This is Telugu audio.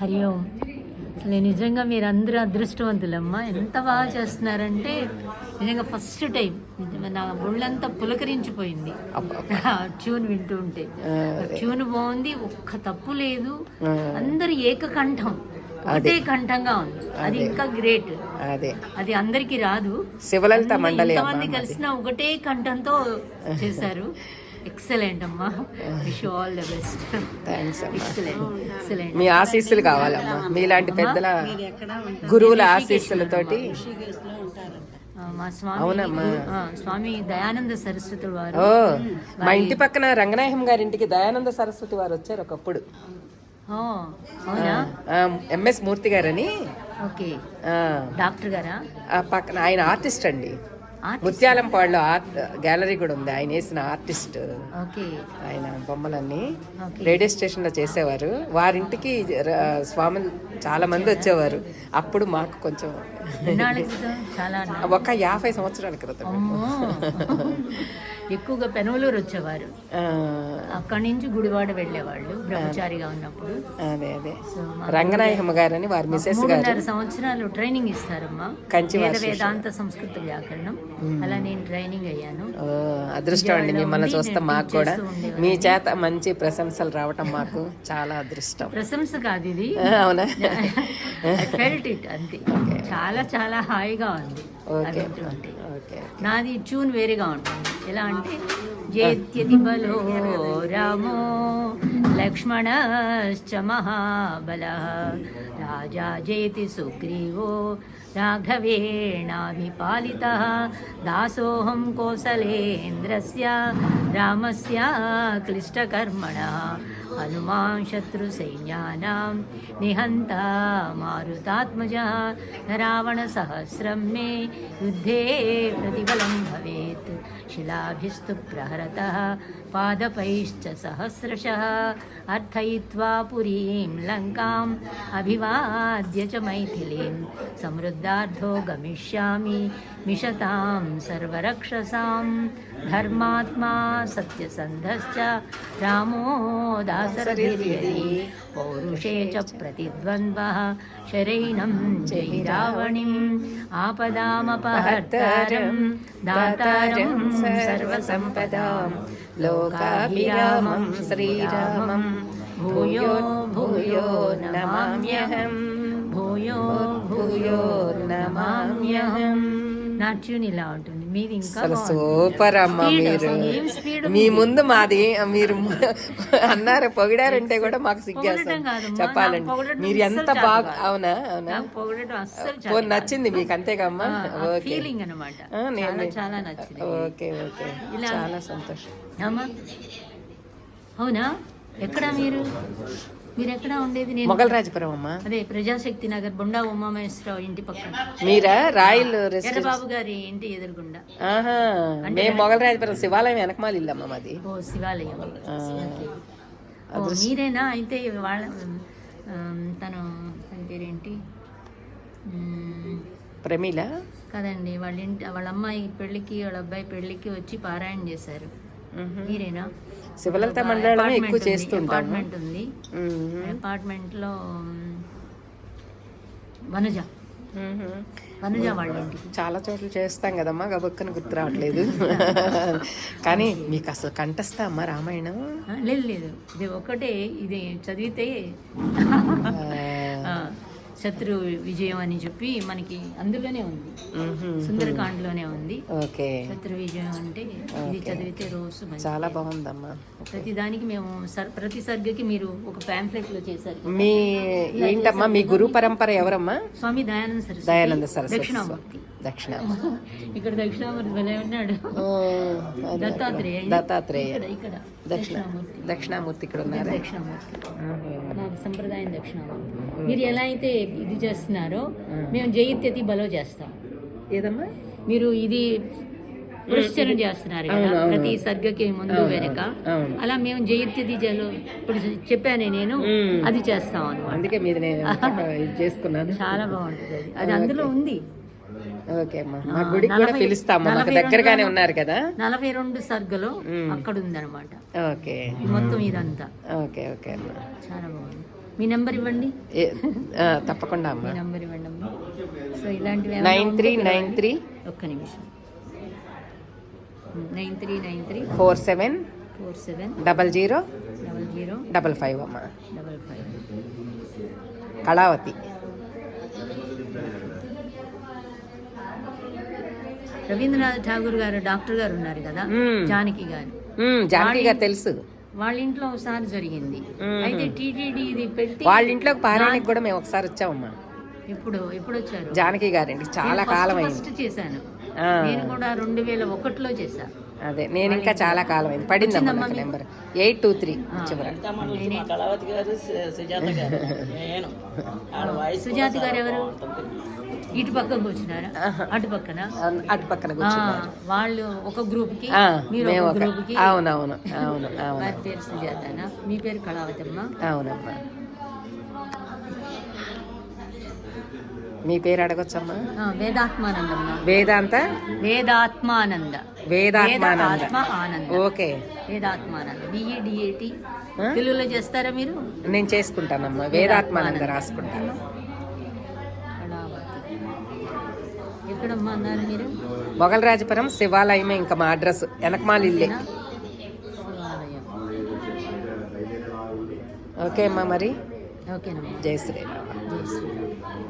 హరి ఓం. అసలు నిజంగా మీరు అందరూ అదృష్టవంతులమ్మా. ఎంత బాగా చేస్తున్నారంటే నిజంగా ఫస్ట్ టైం. నా ఒళ్ళంతా పులకరించిపోయింది. ట్యూన్ వింటూ ఉంటే. ట్యూన్ బాగుంది ఒక్క తప్పు లేదు. అందరు ఏకకంఠం. ఒకటే కంఠంగా ఉంది. అది ఇంకా గ్రేట్. అదే. అది అందరికీ రాదు. శివలలిత మండలి కలిసిన ఒకటే కంఠంతో చేశారు. ఎక్సలెంట్ అమ్మా. Wish all the best thanks అమ్మా. ఎక్సలెంట్ ఎక్సలెంట్ మీ ఆశీస్సులు కావాలమ్మా. మీలాంటి పెద్దల గురువుల ఆశీస్సులతోటి మా స్వామి స్వామి దయానంద సరస్వతి వారు. మా ఇంటి పక్కన రంగనాయకం గారి ఇంటికి దయానంద సరస్వతి వారు వచ్చారు ఒకప్పుడు. ఎంఎస్ మూర్తి గారని. ఓకే. డాక్టర్ గారా? పక్కన ఆయన ఆర్టిస్ట్ అండి. ముత్యాలంపాడులో ఆర్ట్ గ్యాలరీ కూడా ఉంది. ఆయన వేసిన ఆర్టిస్ట్. ఆయన బొమ్మలన్నీ రేడియో స్టేషన్లో చేసేవారు. వారింటికి స్వాములు చాలా మంది వచ్చేవారు. అప్పుడు మాకు కొంచెం ఒక యాభై సంవత్సరాల క్రితం ఎక్కువగా పెనవలూరు వచ్చేవారు. అక్కడి నుంచి గుడివాడ వెళ్ళేవాళ్ళు బ్రహ్మచారిగా ఉన్నప్పుడు. అదే అదే. రంగనాయకమ్మ గారని వారి మిసెస్ గారు. సంవత్సరాలు ట్రైనింగ్ ఇస్తారమ్మా. కంచి వేదాంత సంస్కృత వ్యాకరణం. అలా నేను ట్రైనింగ్ అయ్యాను. అదృష్టం అండి మిమ్మల్ని చూస్తే మాకు కూడా. మీ చేత మంచి ప్రశంసలు రావటం మాకు చాలా అదృష్టం. ప్రశంస కాదు ఇది. అవునా? ఫెల్ట్ ఇట్ అంతే. చాలా చాలా హాయిగా ఉంది. ఓకే. నాది ట్యూన్ వేరేగా ఉంటుంది. ఎలా అంటే జేత్యతి బలో రామో లక్ష్మణశ్చ మహాబల రాజా జయతి సుగ్రీవో राघवेणाभिपालितः। दासोऽहं कोसलेन्द्रस्य रामस्य क्लिष्टकर्मणः। हनुमान् शत्रुसैन्यानां निहन्ता मारुतात्मजः। रावणसहस्रं मे युद्धे प्रतिबलं भवेत्। शिलाभिस्तु प्रहरतः। पादपैश्च सहस्रशः अर्थयित्वा पुरीं लङ्काम् अभिवाद्य च मैथिलीं। समृद्धार्थो गमिष्यामि मिषतां सर्वरक्षसां धर्मात्मा सत्यसन्धश्च रामो दासरधिर्यदि पौरुषे च प्रतिद्वन्द्वः शरैणं जयि रावणिम् आपदामपहर्तारं दातारं सर्वसम्पदां लो लोकाभिरामं श्रीरामं। भूयो भूयो नमाम्यहं भूयो भूयो नमाम्यहम्। నా ట్యూన్ ఇలా ఉంటుంది మీది ఇంకా. సూపర్ అమ్మా మీరు. మీ ముందు మాది మీరు అన్నారు పొగిడారంటే కూడా మాకు సిగ్గేస్తాం చెప్పాలండి మీరు ఎంత బాగా. అవునా? అవునా? పొగడటం నచ్చింది మీకు అంతేగమ్మా ఓకే. ఫీలింగ్ అనమాట చాలా నచ్చింది. Okay okay. చాలా సంతోషం. అమ్మా అవునా? ఎక్కడ మీరు? మీరు ఎక్కడ ఉండేది నేను? మొగలరాజపురం అమ్మా. అదే ప్రజాశక్తి నగర్ బొండా ఉమామహేశ్వరరావు ఇంటి పక్కన. మీరా? రాయల్ ఎర్రబాబు గారి ఇంటి ఎదురుగుండా. ఆహా మేము మొగలరాజపురం శివాలయం వెనకమాల ఇల్లమ్మ మాది. ఓ శివాలయం. ఓ మీరేనా? అయితే వాళ్ళ ఉమ్, తను తన పేరేంటి? ఉమ్, ప్రమీల? కదండి వాళ్ళ ఇంటి వాళ్ళ అమ్మాయి పెళ్ళికి వాళ్ళ అబ్బాయి పెళ్ళికి వచ్చి పారాయణ చేశారు. మీరేనా? శివలలిత మండలం ఎక్కువ ఉంది, చేస్తుంటాము. అపార్ట్మెంట్ ఉంది. మ్మ్. అపార్ట్మెంట్లో ఉమ్, వనజ చాలా చోట్ల చేస్తాం కదమ్మా గబక్కన గుర్తు రావట్లేదు. కానీ మీకు అసలు కంటస్తా అమ్మా రామాయణం? లేదు లేదు. ఇది ఒకటే ఇది చదివితే శత్రు విజయం అని చెప్పి మనకి అందులోనే ఉంది. సుందరకాండలోనే ఉంది. ఓకే. శత్రు విజయం అంటే ఇది చదివితే రోజు. చాలా బాగుందమ్మా. ప్రతి దానికి మేము సర్- ప్రతి సర్గకి మీరు ఒక పాంఫ్లెట్లో చేశారు. మీ ఏంటమ్మా? మీ గురు పరంపర ఎవరమ్మా? స్వామి దయానంద సరస్వతి. దయానంద సరస్వతి. దక్షిణామూర్తి. దక్షిణ ఇక్కడ దక్షిణామూర్తి భలే ఉన్నాడు. దత్తాత్రేయ. దత్తాత్రేయ. ఇక్కడ. దక్షిణ దక్షిణామూర్తి. దక్షిణామూర్తి ఇక్కడ ఉన్నారు? దక్షిణామూర్తి. సంప్రదాయం దక్షిణామూర్తి. మీరు ఎలా అయితే ఇది చేస్తున్నారో మేము. జయిత్యతి బలో చేస్తాం. ఏదమ్మా? మీరు ఇది పురస్చరణ చేస్తున్నారు కదా ప్రతి సర్గకి ముందు వెనక. అలా మేము జయిత్యతి జలో ఇప్పుడు చెప్పానే నేను అది చేస్తాం అందుకే మీది నేను ఇది చేసుకున్నాను. చాలా బాగుంటుంది అది. అందులో ఉంది. దగ్గరగానే ఉన్నారు కదా? నలభై రెండు సర్గలో అక్కడ ఉందన్నమాట ఓకే. మొత్తం ఇదంతా. ఓకే ఓకే అమ్మా. చాలా బాగుంది. మీ నెంబర్ ఇవ్వండి. తప్పకుండా మీ అమ్మా నెంబర్ ఇవ్వండి అమ్మా. సో ఇలాంటివి నైన్ త్రీ నైన్ త్రీ. ఒక్క నిమిషం. Nine three nine three. Four seven. Four seven. Double zero. Double zero. Double five అమ్మా. Double five. Kalavati. Rabindranath Tagore garu doctor garu ఉన్నారు కదా. జానకి గారు. జానకి గారు తెలుసు. వాళ్ళ ఇంట్లో ఒకసారి జరిగింది. అయితే టీటీడీ ఇది పెట్టి వాళ్ళ ఇంట్లోకి పారాయణకి కూడా మేము ఒకసారి వచ్చామమ్మా. ఇప్పుడు ఎప్పుడు వచ్చారు? జానకి గారింటికి చాలా కాలం ఫస్ట్ చేశాను. నేను కూడా రెండు వేల ఒకటిలో చేశా. అదే నేను ఇంకా చాలా కాలం అయింది పడిందమ్మా నాకు number. Eight two three. Kalavati Sujatha garu. ఎవరు? ఇటు పక్కన కూర్చున్నారా. అటు పక్కన? అటు పక్కన వాళ్ళు ఒక గ్రూప్కి మీరు ఒక గ్రూప్కి అవునవును అవును అవును. పేరు సుజాతనా? మీ పేరు కళావతమ్మ? అవునమ్మా. మీ పేరు అడగొచ్చమ్మా? ఆ, వేదాత్మానందమ్మ. వేదాంత? వేదాత్మానంద. వేదాత్మ ఆనంద ఓకే. వేదాత్మానంద. బిఈడిఏటి ఆ? తెలుగులో చేస్తారా మీరు? నేను చేసుకుంటానమ్మా. వేదాత్మానంద రాసుకుంటాను కళావతి. ఎక్కడమ్మా అన్నారు మీరు? మొగలరాజపురం శివాలయమే ఇంకా మా అడ్రస్. వెనకమాల ఇల్లే ఓకే అమ్మా మరి. ఓకేనమ్మా. జై శ్రీరామ్. జై శ్రీరామ్.